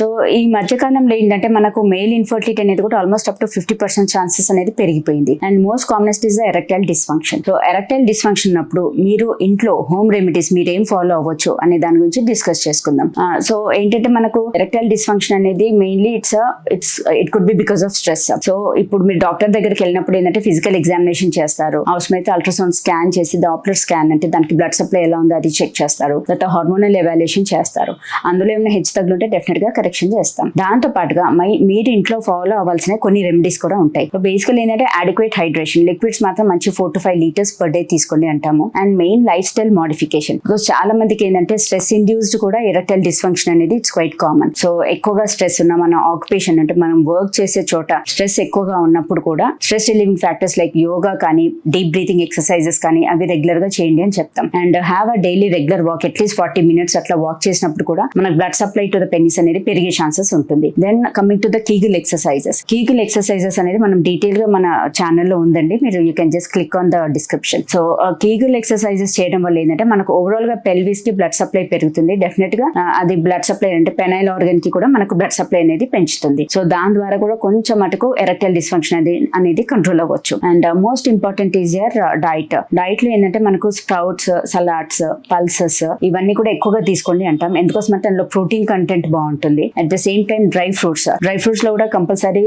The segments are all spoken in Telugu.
So ఈ మధ్యకాలంలో ఏంటంటే మనకు మెయిల్ ఇన్ఫర్టిలిటీ అనేది కూడా almost up to fifty percent chances అనేది పెరిగిపోయింది. And most commonest is erectile dysfunction so erectile dysfunction ఉన్నప్పుడు మీరు ఇంట్లో హోమ్ రెమెడీస్ మీరు ఏం ఫాలో అవ్వచ్చు అనే దాని గురించి డిస్కస్ చేసుకుందాం. సో ఏంటంటే మనకు ఎరెక్టైల్ డిస్ఫంక్షన్ అనేది mainly it's it's it could be because of stress so ఇప్పుడు మీరు డాక్టర్ దగ్గరికి వెళ్ళినప్పుడు ఏంటంటే ఫిజికల్ ఎగ్జామినేషన్ చేస్తారు. అవసరమైతే అల్ట్రాసౌండ్ స్కాన్ చేసి డాప్లర్ స్కాన్ అంటే దానికి బ్లడ్ సప్లై ఎలా ఉందో అది చెక్ చేస్తారు. తర్వాత హార్మోనల్ ఎవాల్యుయేషన్ చేస్తారు. అందులో ఏమైనా హెచ్చు తగ్గులుంటే డెఫినెట్గా ప్రొటెక్షన్ చేస్తాం. దాంతో పాటుగా మై మీరు ఇంట్లో ఫాలో అవ్వాల్సిన కొన్ని రెమెడీస్ కూడా ఉంటాయి. బేసికల్ ఏంటంటే అడిక్వేట్ హైడ్రేషన్ లిక్విడ్స్ మాత్రం మంచి four to five litres per day తీసుకోండి అంటాము. And main lifestyle modification because చాలా మందికి ఏంటంటే స్ట్రెస్ ఇండ్యూస్డ్ కూడా ఎరక్టైల్ డిస్ఫంక్షన్ అనేది ఇట్స్ క్వైట్ కామన్ సో ఎక్కువగా స్ట్రెస్ ఉన్న మన ఆక్యుపేషన్ అంటే మనం వర్క్ చేసే చోట స్ట్రెస్ ఎక్కువగా ఉన్నప్పుడు కూడా stress relieving factors like yoga కానీ డీప్ బ్రీతింగ్ ఎక్సర్సైజెస్ కానీ అవి రెగ్యులర్గా చేయండి అని చెప్తాం. And have a daily regular walk at least forty minutes అట్లా వాక్ చేసినప్పుడు కూడా మనకు blood supply to the penis అనేది పెరిగి ఛాన్సెస్ ఉంటుంది. Then coming to the Kegel exercises Kegel exercises అనేది మనం డీటెయిల్గా మన ఛానల్లో ఉందండి. మీరు you can just click on the description so Kegel exercises చేయడం వల్ల ఏంటంటే మనకు ఓవరాల్గా పెల్విస్కి బ్లడ్ సప్లై పెరుగుతుంది. డెఫినెట్గా అది బ్లడ్ సప్లై అంటే పెనైల్ ఆర్గన్కి కూడా మనకు బ్లడ్ సప్లై అనేది పెంచుతుంది. సో దాని ద్వారా కూడా కొంచెం మటుకు ఎరక్టైల్ డిస్ఫంక్షన్ అనేది అనేది కంట్రోల్ అవ్వచ్చు. And most important is your diet డైట్లో ఏంటంటే మనకు స్ప్రౌట్స్ సలాడ్స్ పల్సెస్ ఇవన్నీ కూడా ఎక్కువగా తీసుకోండి అంటాం. ఎందుకోసం అంటే అందులో ప్రోటీన్ కంటెంట్ బాగుంటుంది. At the same time dry fruits dry ఫ్రూట్స్లో కూడా కంపల్సరీ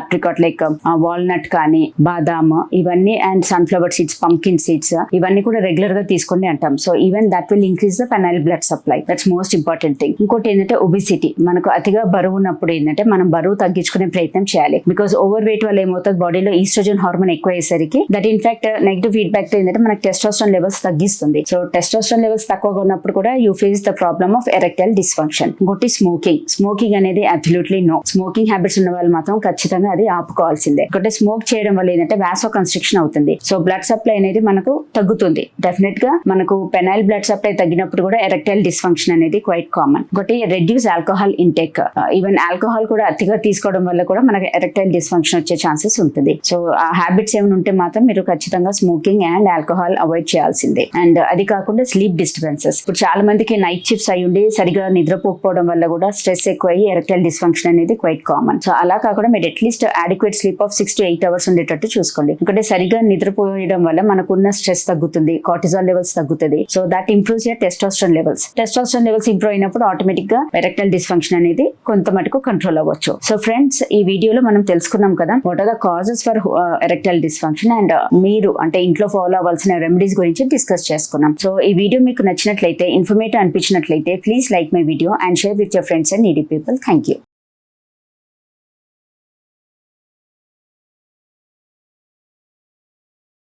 ఆప్రికాట్ లైక్ వాల్నట్ కానీ బాదాం ఇవన్నీ and sunflower seeds pumpkin seeds ఇవన్నీ కూడా రెగ్యులర్గా తీసుకుని అంటాం so even that will increase the penile blood supply that's most important thing ఇంకోటి ఏంటంటే ఒబిసిటీ మనకు అతిగా బరువు ఉన్నప్పుడు ఏంటంటే మనం బరువు తగ్గించుకునే ప్రయత్నం చేయాలి. బికాస్ ఓవర్ వెయిట్ వల్ల ఏమవుతుంది? బాడీలో ఈస్ట్రోజన్ హార్మోన్ ఎక్కువ అయ్యేసరికి దట్ ఇన్ఫాక్ట్ నెగిటివ్ ఫీడ్బ్యాక్ ఏంటంటే మనకి టెస్టోస్ట్రాన్ లెవెల్స్ తగ్గిస్తుంది. సో టెస్టోస్ట్రాన్ లెవెల్స్ తక్కువగా ఉన్నప్పుడు కూడా you face the problem of erectile dysfunction ఇంకోటి స్మోకింగ్ స్మోకింగ్ అనేది అబ్సల్యూట్లీ నో స్మోకింగ్ హ్యాబిట్స్ ఉన్న వాళ్ళు మాత్రం ఖచ్చితంగా అది ఆపుకోవాల్సిందే. ఒకటి స్మోక్ చేయడం వల్ల ఏంటంటే వాసో కన్స్ట్రక్షన్ అవుతుంది. సో బ్లడ్ సప్లై అనేది మనకు తగ్గుతుంది. డెఫినెట్గా మనకు పెనైల్ బ్లడ్ సప్లై తగ్గినప్పుడు కూడా ఎరెక్టైల్ డిస్ఫంక్షన్ అనేది క్వైట్ కామన్ ఒకటి reduce alcohol intake even alcohol కూడా అతిగా తీసుకోవడం వల్ల కూడా మనకి ఎరెక్టైల్ డిస్ఫంక్షన్ వచ్చే ఛాన్సెస్ ఉంటుంది. సో ఆ హ్యాబిట్స్ ఏమైనా ఉంటే మాత్రం మీరు ఖచ్చితంగా స్మోకింగ్ అండ్ ఆల్కహాల్ అవాయిడ్ చేయాల్సిందే. అండ్ అది కాకుండా స్లీప్ డిస్టర్బెన్సెస్ ఇప్పుడు చాలా మందికి నైట్ షిఫ్ట్స్ అయి ఉండి సరిగా నిద్రపోకపోవడం వల్ల కూడా స్ట్రెస్ ఎక్కువయ్యి ఎరెక్టైల్ డిస్ఫంక్షన్ అనేది క్వైట్ కామన్. సో అలా కాకుండా మీరు at least adequate sleep of six to eight hours ఉండేటట్టు చూసుకోండి. ఎందుకంటే సరిగా నిద్రపోయడం వల్ల మనకున్న స్ట్రెస్ తగ్గుతుంది కార్టిజాల్ లెవెల్స్ తగ్గుతుంది. So that improves your testosterone levels testosterone levels improve అయినప్పుడు ఆటోమేటిక్గా ఎరెక్టైల్ డిస్ఫంక్షన్ అనేది కొంత మటుకు కంట్రోల్ అవ్వచ్చు. సో ఫ్రెండ్స్ ఈ వీడియోలో మనం తెలుసుకున్నాం కదా what are the causes for erectile dysfunction and మీరు అంటే ఇంట్లో ఫాలో అవ్వాల్సిన రెమెడీస్ గురించి డిస్కస్ చేసుకున్నాం. సో ఈ వీడియో మీకు నచ్చినట్లయితే informative అనిపించినట్లయితే please like my video and share with your friends and needy people thank you